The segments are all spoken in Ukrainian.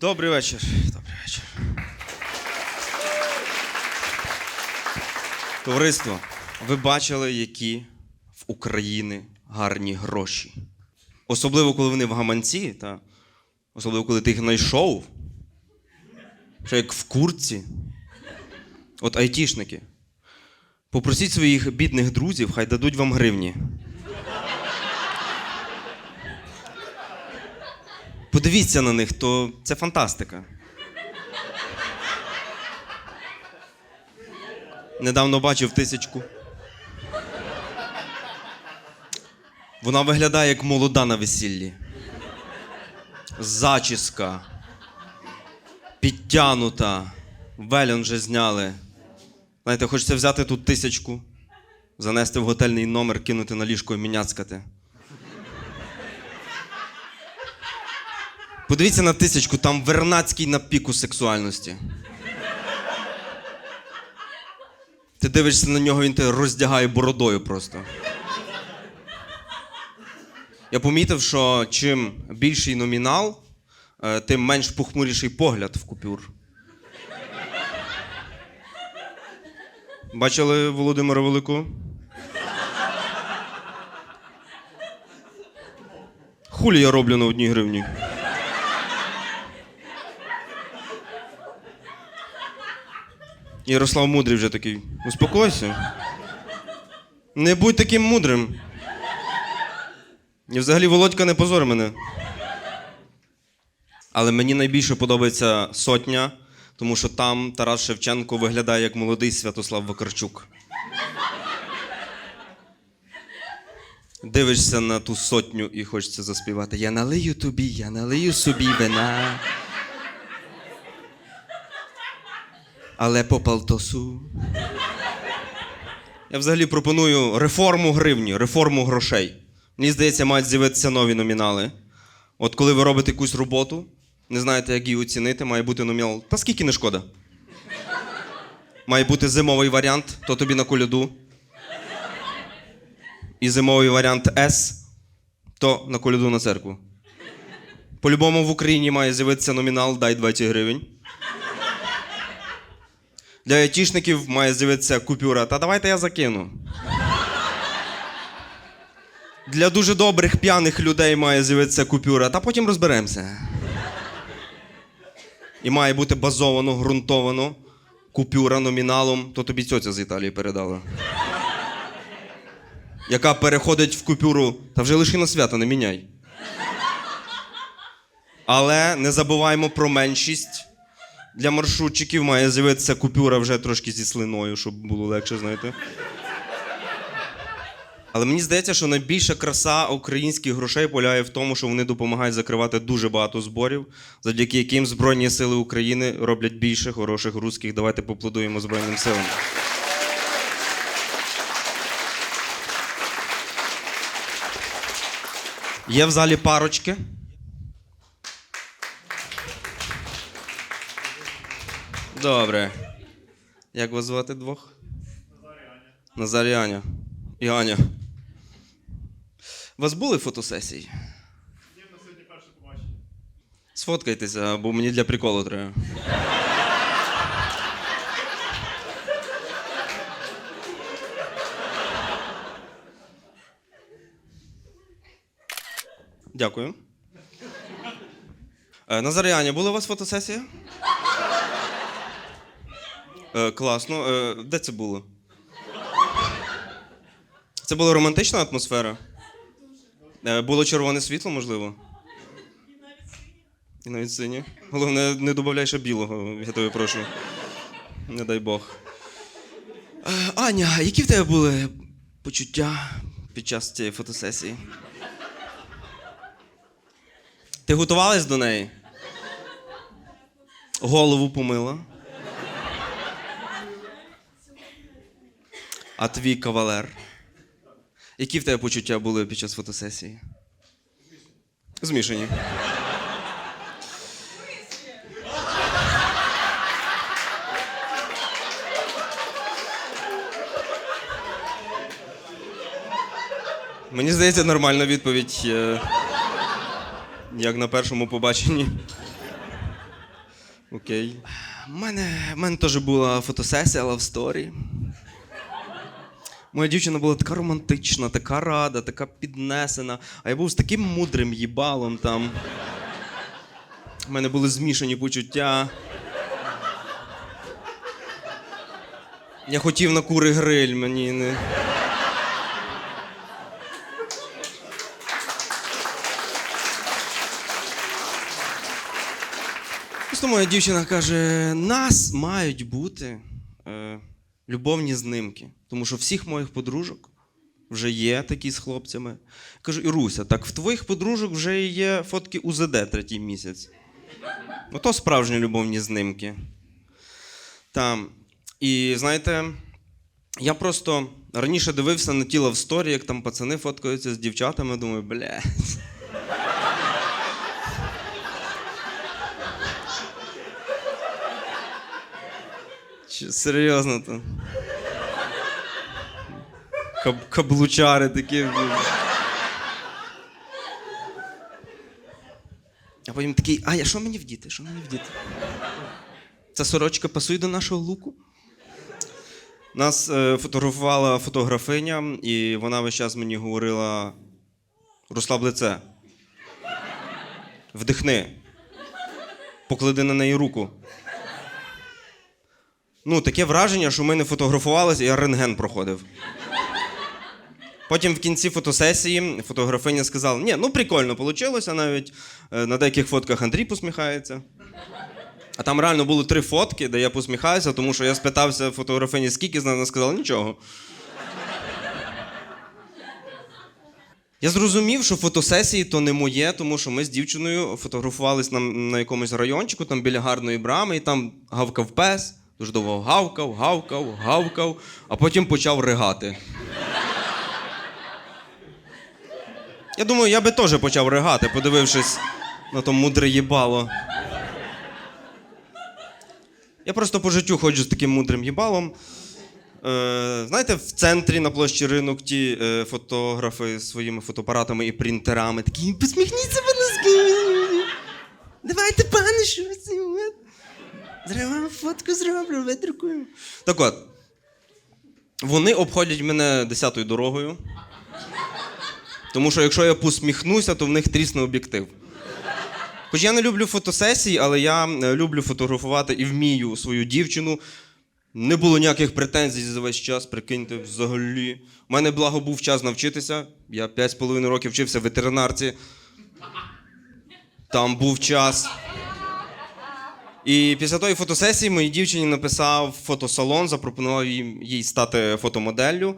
Добрий вечір. Добрий вечір. Товариство, ви бачили, які в Україні гарні гроші. Особливо, коли вони в гаманці, та особливо, коли ти їх знайшов. Що як в курці. От айтішники. Попросіть своїх бідних друзів, хай дадуть вам гривні. Подивіться на них, то це фантастика. Недавно бачив тисячку. Вона виглядає як молода на весіллі. Зачіска. Підтянута. Велян вже зняли. Знаєте, хочеться взяти тут тисячку, занести в готельний номер, кинути на ліжко і міняцкати. Подивіться на тисячку, там Вернацький на піку сексуальності. Ти дивишся на нього, він тебе роздягає бородою просто. Я помітив, що чим більший номінал, е, тим менш похмуріший погляд в купюр. Бачили Володимира Великого? Хулі я роблю на одній гривні. Ярослав Мудрий вже такий. Успокойся. Не будь таким мудрим. І взагалі Володька не позор мене. Але мені найбільше подобається сотня, тому що там Тарас Шевченко виглядає як молодий Святослав Вакарчук. Дивишся на ту сотню і хочеться заспівати. Я налию тобі, я налию собі вина. Але по палтосу. Я взагалі пропоную реформу гривні, реформу грошей. Мені здається, мають з'явитися нові номінали. От коли ви робите якусь роботу, не знаєте, як її оцінити, має бути номінал. Та скільки не шкода? Має бути зимовий варіант, то тобі на коляду. І зимовий варіант С, то на коляду на церкву. По-любому в Україні має з'явитися номінал дай 20 гривень. Для айтішників має з'явитися купюра. Та давайте я закину. Для дуже добрих п'яних людей має з'явитися купюра, та потім розберемося. І має бути базовано, ґрунтовано купюра номіналом, то тобі цьоця з Італії передала. Яка переходить в купюру, та вже лиши на свята, не міняй. Але не забуваємо про меншість. Для маршрутчиків має з'явитися купюра вже трошки зі слиною, щоб було легше, знаєте. Але мені здається, що найбільша краса українських грошей полягає в тому, що вони допомагають закривати дуже багато зборів, завдяки яким Збройні Сили України роблять більше хороших русських. Давайте поплодуємо Збройним силам. Є в залі парочки. Добре. Як вас звати двох? Назар і Аня. І Аня. У вас були фотосесії? Ні, на сьогодні перше побачення. Сфоткайтеся, бо мені для приколу треба. Дякую. Е, Назар і Аня, була у вас фотосесія? Е, класно. Е, де це було? Це була романтична атмосфера? Е, було червоне світло, можливо? І навіть сині. Головне, не додай ще білого, я тебе прошу. Не дай Бог. Е, Аня, які в тебе були почуття під час цієї фотосесії? Ти готувалась до неї? Голову помила. А твій кавалер? Які в тебе почуття були під час фотосесії? Змішані. Мені здається, нормальна відповідь. е, Як на першому побаченні. Окей. У мене, в мене теж була фотосесія Love Story. Моя дівчина була така романтична, така рада, така піднесена. А я був з таким мудрим їбалом там. У мене були змішані почуття. Я хотів на кури гриль, мені не. Просто моя дівчина каже: нас мають бути е, любовні знимки. Тому що всіх моїх подружок вже є такі з хлопцями. Я кажу, Іруся, так в твоїх подружок вже є фотки УЗД третій місяць. Ото справжні любовні знимки. Там. І знаєте, я просто раніше дивився на тіло в сторі, як там пацани фоткаються з дівчатами, думаю, бля. Серйозно то? Каб, каблучари такі. А потім такий, а я що мені вдіти? Що мені вдіти? Ця сорочка пасує до нашого луку? Нас е, фотографувала фотографиня, і вона весь час мені говорила: розслаб лице. Вдихни. Поклади на неї руку. Ну, таке враження, що ми не фотографувалися, я рентген проходив. Потім в кінці фотосесії фотографиня сказала: ні, ну прикольно вийшло навіть. Е, На деяких фотках Андрій посміхається. А там реально було три фотки, де я посміхаюся, тому що я спитався фотографині, скільки вона сказала нічого. Я зрозумів, що фотосесії то не моє, тому що ми з дівчиною фотографувались на, на якомусь райончику, там біля гарної брами, і там гавкав пес, дуже довго гавкав, гавкав, гавкав, а потім почав ригати. Я думаю, я би теж почав ригати, подивившись на то мудре їбало. Я просто по життю ходжу з таким мудрим їбалом. Е, знаєте, в центрі на площі ринок ті е, фотографи з своїми фотоапаратами і принтерами такі, посміхніться, будь ласка. Давайте, пане, що вам фотку зроблю, видрукуємо. Так от, вони обходять мене десятою дорогою. Тому що якщо я посміхнуся, то в них трісне об'єктив. Хоч я не люблю фотосесії, але я е, люблю фотографувати і вмію свою дівчину. Не було ніяких претензій за весь час, прикиньте, взагалі. У мене благо був час навчитися. Я 5,5 років вчився в ветеринарці. Там був час. І після тої фотосесії моїй дівчині написав фотосалон, запропонував їй, їй стати фотомоделлю.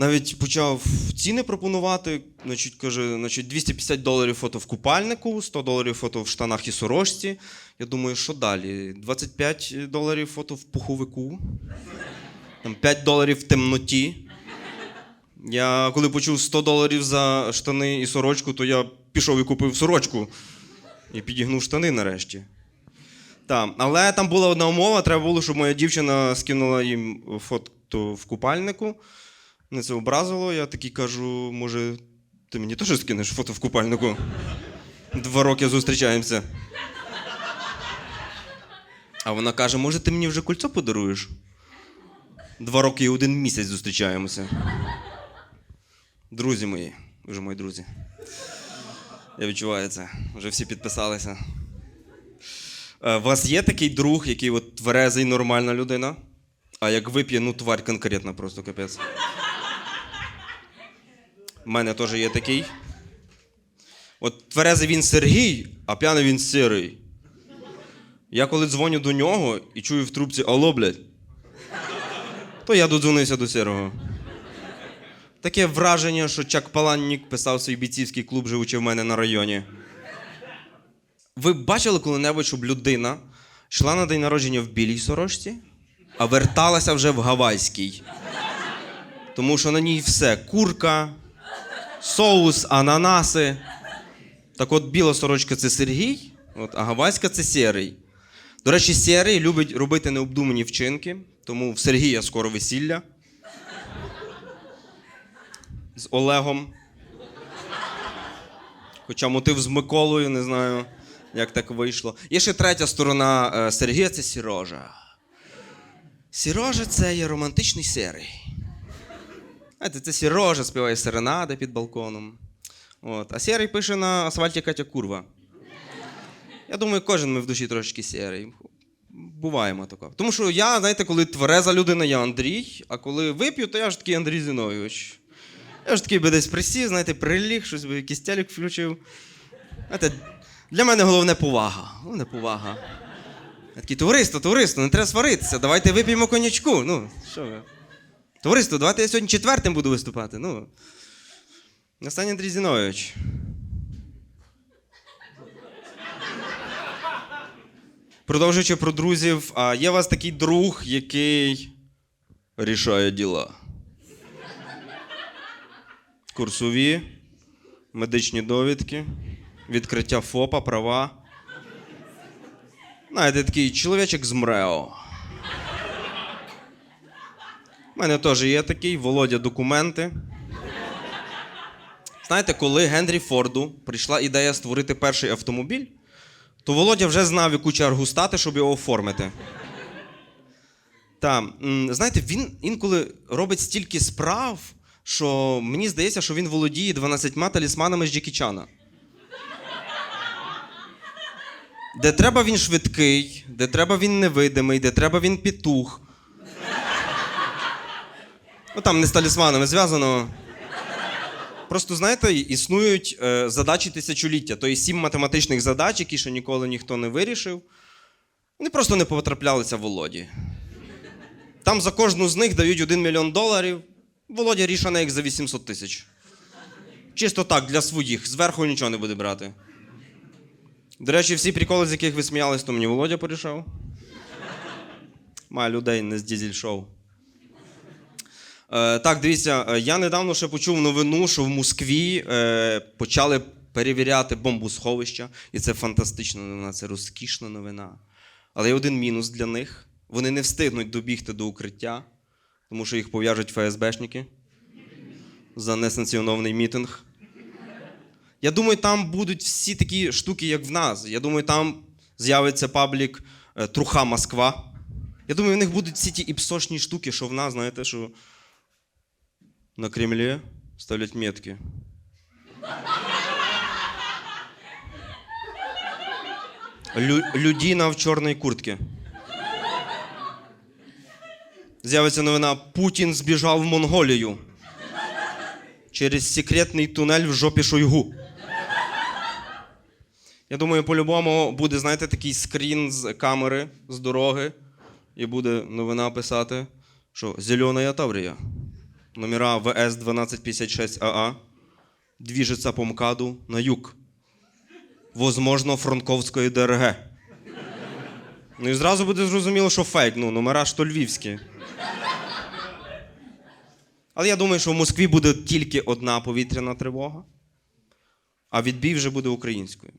Навіть почав ціни пропонувати. Значить, каже, значить, 250 доларів фото в купальнику, 100 доларів фото в штанах і сорочці. Я думаю, що далі? 25 доларів фото в пуховику, там 5 доларів в темноті. Я коли почув 100 доларів за штани і сорочку, то я пішов і купив сорочку і підігнув штани нарешті. Так, але там була одна умова, треба було, щоб моя дівчина скинула їм фото в купальнику. Мене це образило. Я такий кажу, може, ти мені теж скинеш фото в купальнику? Два роки зустрічаємося. А вона каже: може, ти мені вже кольцо подаруєш? Два роки і один місяць зустрічаємося. Друзі мої, вже мої друзі. Я відчуваю це. Вже всі підписалися. Е, У вас є такий друг, який от тверезий, нормальна людина, а як вип'є, ну тварь конкретна просто капець. У мене теж є такий. От тверезий він Сергій, а п'яний він сирий. Я коли дзвоню до нього і чую в трубці алло, блядь, то я додзвонився до сирого. Таке враження, що Чак Паланнік писав свій бійцівський клуб, живучи в мене на районі. Ви бачили коли-небудь, щоб людина йшла на день народження в білій сорочці, а верталася вже в гавайській. Тому що на ній все: курка, соус, ананаси. Так от біла сорочка це Сергій, от, а гавайська це сірий. До речі, сірий любить робити необдумані вчинки, тому в Сергія скоро весілля. З Олегом. Хоча мотив з Миколою, не знаю. Як так вийшло. Є ще третя сторона е, Сергія це Сірожа. Сірожа це є романтичний серий. Знаєте, це Сірожа співає серенади під балконом. От. А Сірий пише на асфальті Катя Курва. Я думаю, кожен ми в душі трошки сірий. Буваємо такого. Тому що я, знаєте, коли твереза людина, я Андрій, а коли вип'ю, то я ж такий Андрій Зіновійович. Я ж такий би десь присів, знаєте, приліг, щось би якийсь включив. Знаєте, для мене головне повага. Головне повага. Я такий, товариство, товариство, не треба сваритися, давайте вип'ємо конячку. Ну, що ви? Товариство, давайте я сьогодні четвертим буду виступати. Ну. Останній Андрій Зіновійович. Продовжуючи про друзів, а є у вас такий друг, який рішає діла. Курсові, медичні довідки, відкриття ФОПа, права. Знаєте, такий чоловічок з МРЕО. У мене теж є такий Володя документи. Знаєте, коли Генрі Форду прийшла ідея створити перший автомобіль, то Володя вже знав, яку чергу стати, щоб його оформити. Та, знаєте, він інколи робить стільки справ, що мені здається, що він володіє 12 талісманами з Джекі Де треба він швидкий, де треба він невидимий, де треба він петух. Ну там не з талісманами зв'язано. Просто знаєте, існують е, задачі тисячоліття, тобто сім математичних задач, які ще ніколи ніхто не вирішив. Вони просто не потраплялися в Володі. Там за кожну з них дають 1 мільйон доларів. Володя рішає їх за 800 тисяч. Чисто так, для своїх. Зверху нічого не буде брати. До речі, всі приколи, з яких ви сміялись, то мені Володя порішав. Має людей не з дізель-шоу. Е, так, дивіться, е, я недавно ще почув новину, що в Москві е, почали перевіряти бомбосховища, і це фантастична новина, це розкішна новина. Але є один мінус для них: вони не встигнуть добігти до укриття, тому що їх пов'яжуть ФСБшники за несанкціонований мітинг. Я думаю, там будуть всі такі штуки, як в нас. Я думаю, там з'явиться паблік е, Труха Москва. Я думаю, в них будуть всі ті іпсошні штуки, що в нас, знаєте, що на Кремлі ставлять метки. Лю- людина в чорній куртці. З'явиться новина Путін збіжав в Монголію через секретний тунель в жопі Шойгу. Я думаю, по-любому буде, знаєте, такий скрін з камери з дороги, і буде новина писати, що зелена Таврія. Номера ВС 1256 АА движется по МКАДу на юг. Возможно, Франковської ДРГ. Ну і зразу буде зрозуміло, що фейк, ну, номера ж то львівські. Але я думаю, що в Москві буде тільки одна повітряна тривога, а відбій вже буде українською.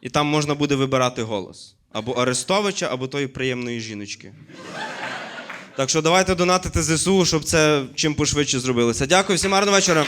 І там можна буде вибирати голос. Або Арестовича, або тої приємної жіночки. Так що давайте донатити ЗСУ, щоб це чим пошвидше зробилося. Дякую, всім гарного вечора.